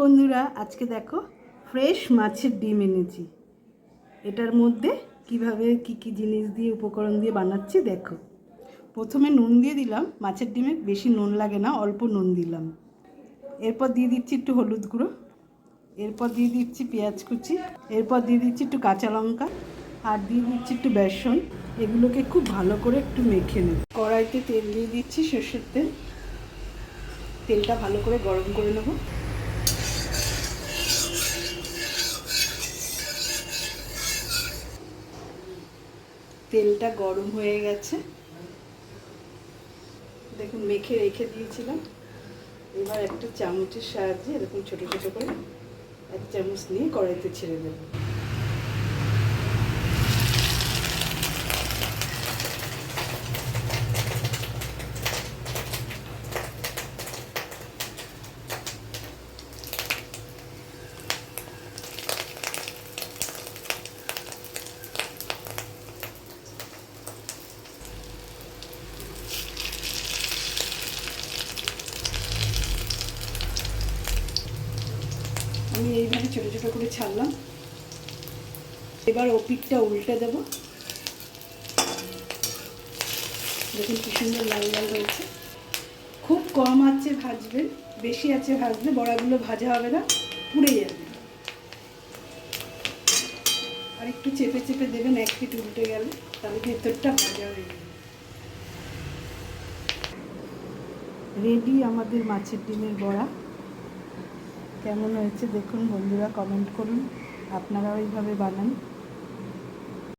বন্ধুরা, আজকে দেখো ফ্রেশ মাছের ডিম এনেছি। এটার মধ্যে কীভাবে কি কি জিনিস দিয়ে, উপকরণ দিয়ে বানাচ্ছি দেখো। প্রথমে নুন দিয়ে দিলাম, মাছের ডিমে বেশি নুন লাগে না, অল্প নুন দিলাম। এরপর দিয়ে দিচ্ছি একটু হলুদ গুঁড়ো, এরপর দিয়ে দিচ্ছি পেঁয়াজ কুচি, এরপর দিয়ে দিচ্ছি একটু কাঁচা লঙ্কা, আর দিয়ে দিচ্ছি একটু বেসন। এগুলোকে খুব ভালো করে একটু মেখে নেব। কড়াইতে তেল দিয়ে দিচ্ছি সর্ষের তেল। তেলটা ভালো করে গরম করে নেব। তেলটা গরম হয়ে গেছে। দেখুন, মেখে রেখে দিয়েছিলাম। এবার একটা চামচের সাহায্যে এরকম ছোটো ছোটো করে এক চামচ নিয়ে কড়াইতে ছেড়ে দেবো। আমি এইভাবে ছোটো ছোটো করে ছাড়লাম। এবার ওপিকটা উল্টে দেব। দেখুন কি সুন্দর লাল লাল রয়েছে খুব কম আছে ভাজবেন, বেশি আছে ভাজলে বড়াগুলো ভাজা হবে না, পুড়ে যাবে। আর একটু চেপে চেপে দেবেন, এক পিট উল্টে গেলে, তাহলে ভেতরটা ভাজা হয়ে যাবে। রেডি আমাদের মাছের ডিমের বড়া। কেমন হয়েছে দেখুন বন্ধুরা কমেন্ট করুন। আপনারাও এইভাবে বানান।